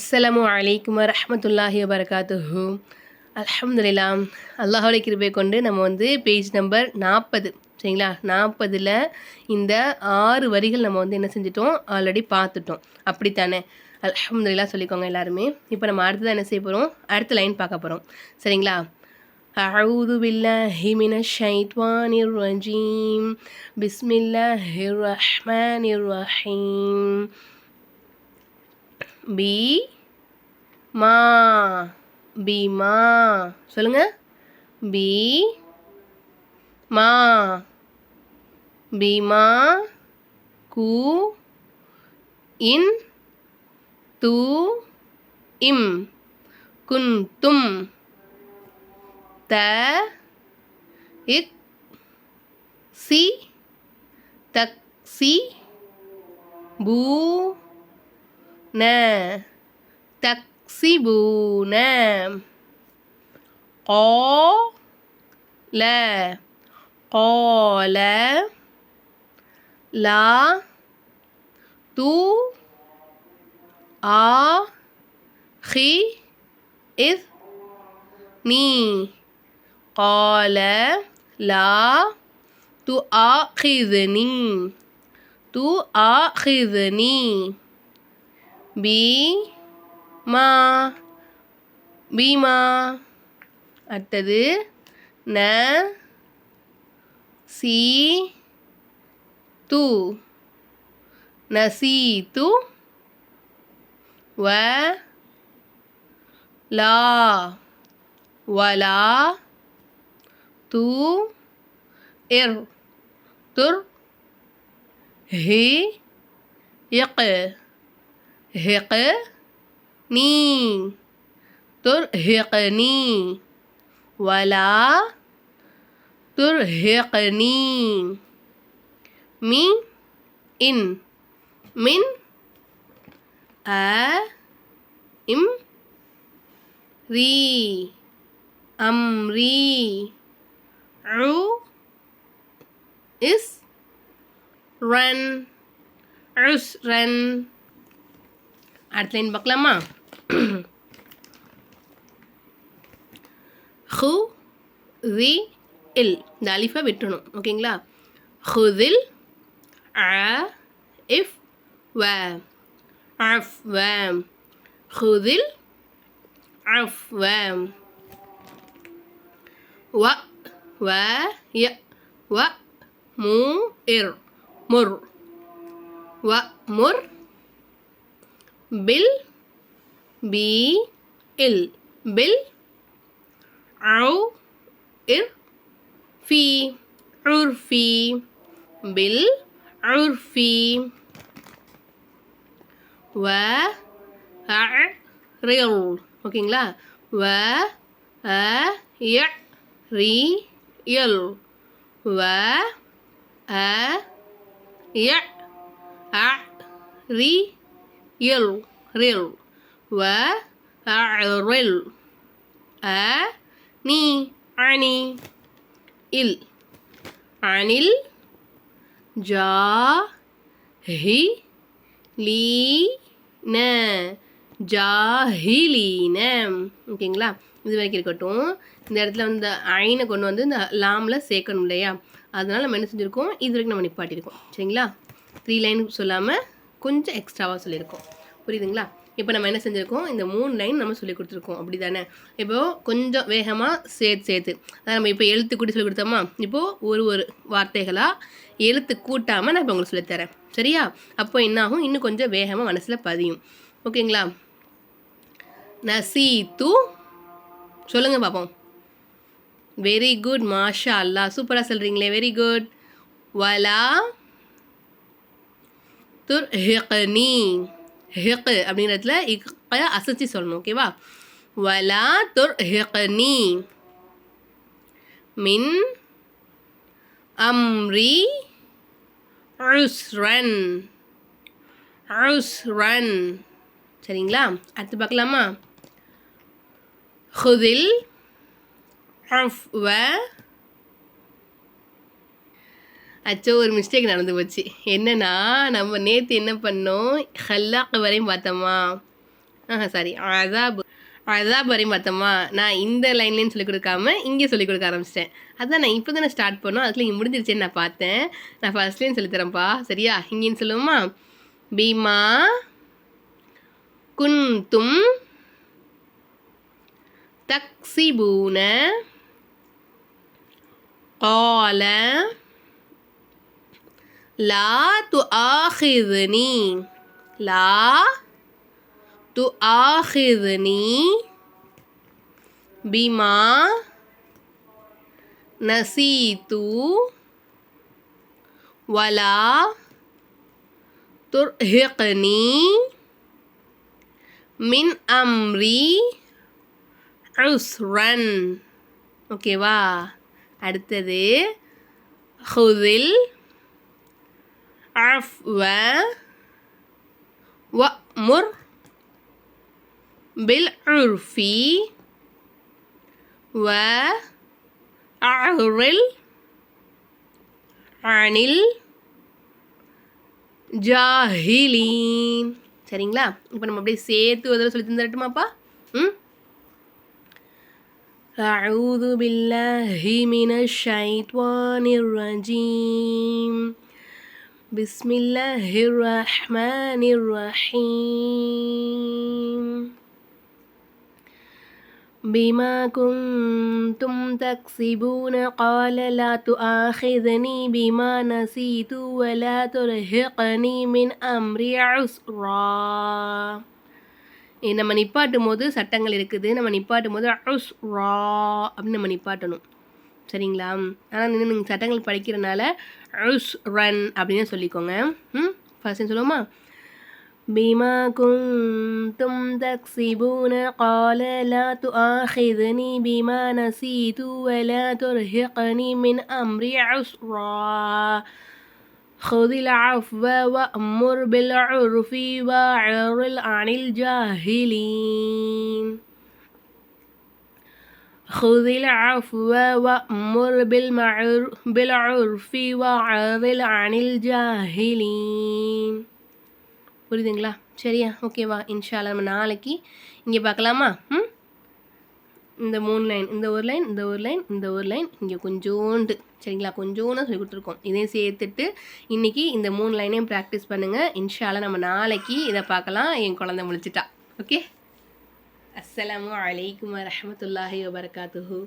அஸ்ஸலாமு அலைக்கும் வரஹ்மத்துல்லாஹி வபரகாத்துஹு அல்ஹம்துலில்லா அல்லாஹோட கிருபை கொண்டு நம்ம வந்து பேஜ் நம்பர் நாற்பது சரிங்களா நாற்பதில் இந்த ஆறு வரிகள் நம்ம வந்து என்ன செஞ்சிட்டோம் ஆல்ரெடி பார்த்துட்டோம் அப்படித்தானே அல்ஹம்துலில்லா சொல்லிக்கோங்க எல்லாருமே இப்போ நம்ம அடுத்ததான் என்ன செய்ய போகிறோம் அடுத்த லைன் பார்க்க போகிறோம் சரிங்களா أعوذ بالله من الشيطان الرجيم بسم الله الرحمن الرحيم பி மா பீமா சொல்லுங்க. பி மா. பீமா கு இன் து இம். குந்தும் த இக் சி தக்சி பூ ன தக்சிபூன قال قال لا تو آ خي إذ ني قال لا تؤاخذني تؤاخذني பி மா பீமா. அடுத்தது ந சி து. நசி து. வ லா. வலா து. இர். துர். ஹி. இக் هقني. ترهقني ولا ترهقني من إن. من أ إم ري. أمري. عو إس رن. عسرا. அடுத்த லைன் பார்க்கலாமா? ஹு தி இல் இந்த அலிஃபை விட்டுணும் ஓகேங்களா? ஹுதில் அ இஃப் வ அஃப் வ ஹுதில் அஃப் வ வ வ ய வ மு இர் முர் வ முர் பில் பி இல் பில் அவு இர் ஃபி உர்ஃபி பில் உர்ஃபி வ அ ரில் ஓகேங்களா வ அ ய ரி எல் வ அ ய அ ரி இல் ரில் வ ரில் அ நீ அணி இல் அணில் ஜா ஹி லீ ந ஜாஹிலீன ஓகேங்களா? இது வரைக்கும் இருக்கட்டும். இந்த இடத்துல வந்து இந்த ஐனை கொண்டு வந்து இந்த லாமில் சேர்க்கணும் இல்லையா? அதனால் நம்ம என்ன செஞ்சுருக்கோம்? இது வரைக்கும் நம்ம நிப்பாட்டியிருக்கோம் சரிங்களா? த்ரீ லைன் சொல்லாமல் கொஞ்சம் எக்ஸ்ட்ராவாக சொல்லியிருக்கோம். புரியுதுங்களா? இப்போ நம்ம என்ன செஞ்சுருக்கோம்? இந்த மூணு லைன் நம்ம சொல்லி கொடுத்துருக்கோம். அப்படி தானே இப்போது கொஞ்சம் வேகமாக சேர்த்து சேர்த்து. அதான் நம்ம இப்போ எழுத்து கூட்டி சொல்லி கொடுத்தோமா? இப்போது ஒரு ஒரு வார்த்தைகளாக எழுத்து கூட்டாமல் நான் இப்போ உங்களுக்கு சொல்லித்தரேன் சரியா? அப்போ என்னாகும்? இன்னும் கொஞ்சம் வேகமாக மனசில் பதியும். ஓகேங்களா? நசி தூ சொல்லுங்கள் பார்ப்போம் வெரி குட் மாஷா அல்லா சூப்பராக சொல்கிறீங்களே வெரி குட் வலா துர்ஹிக்னி ஹிக் அப்படிங்கிறதுல இக்கைய அசைச்சி சொல்லணும் ஓகேவா வலா துர்ஹிக்னி மின் அம்ரி உஸ்ரன் உஸ்ரன் சரிங்களா அடுத்து பார்க்கலாமா ஹுதில் அஃப்வ அச்சோ ஒரு மிஸ்டேக் நடந்து போச்சு. என்னென்னா நம்ம நேற்று என்ன பண்ணோம்? ஹல்லாக் வரையும் பார்த்தோமா? ஆஹா சாரி அதாப் அதாப் வரையும் பார்த்தோமா? நான் இந்த லைன்லேயும் சொல்லிக் கொடுக்காம இங்கே சொல்லிக் கொடுக்க ஆரம்பிச்சிட்டேன். அதான் நான் இப்போ தானே ஸ்டார்ட் பண்ணோம். அதுக்குள்ள இங்கே முடிஞ்சிருச்சேன்னு நான் பார்த்தேன். நான் ஃபர்ஸ்ட்லேயும் சொல்லித்தரேன்ப்பா சரியா? இங்கேன்னு சொல்லுவோமா? பீமா குந்தும் தக்சிபூன கால لا تؤاخذني لا تؤاخذني بما نسيت ولا ترهقني من أمري عسرا ஓகேவா அடுத்தது ஹுதில் அஃப்வ வமுர் بالعرف وأعرل عن الجاهلين சரிங்களா இப்போ நம்ம அப்படியே சேர்த்து ஒரு தடவை சொல்லி தந்துடட்டுமாப்பா ம் أعوذ بالله من الشيطان الرجيم بسم الله الرحمن الرحيم بما كنتم تكسبون قال لا تؤاخذني بما نسيت ولا ترهقني من أمري عسرا நம்ம நிப்பாட்டும் போது சட்டங்கள் இருக்குது நம்ம நிப்பாட்டும் போது அஸ் ரா அப்படின்னு நம்ம நிப்பாட்டணும் சரிங்களா ஆனால் நீங்கள் சட்டங்கள் படிக்கிறனால அஸ் ரன் அப்படின்னு சொல்லிக்கோங்க ம் ஃபர்ஸ்ட் சொல்லுவோமா بما كنتم تكسبون قال لا تؤاخذني بما نسيت ولا ترهقني من أمري عسرا خذ العفو وأمر بالعرف وأعرض عن الجاهلين خذ العفو وأمر بالمعر- بالعرف وأعرض عن الجاهلين புரியுதுங்களா சரியா ஓகேவா இன்ஷால்லா நம்ம நாளைக்கு இங்கே பார்க்கலாமா ம் இந்த மூணு லைன் இந்த ஒரு லைன் இந்த ஒரு லைன் இந்த ஒரு லைன் இங்கே கொஞ்சோண்டு சரிங்களா கொஞ்சோண்டு சொல்லி கொடுத்துருக்கோம் இதையும் சேர்த்துட்டு இன்றைக்கி இந்த மூணு லைனையும் ப்ராக்டிஸ் பண்ணுங்கள் இன்ஷால்லா நம்ம நாளைக்கு இதை பார்க்கலாம் என் குழந்தை முடிச்சிட்டா ஓகே அஸ்ஸலாமு அலைக்கும் வரமத்துல்லாஹி வபரகாத்துஹு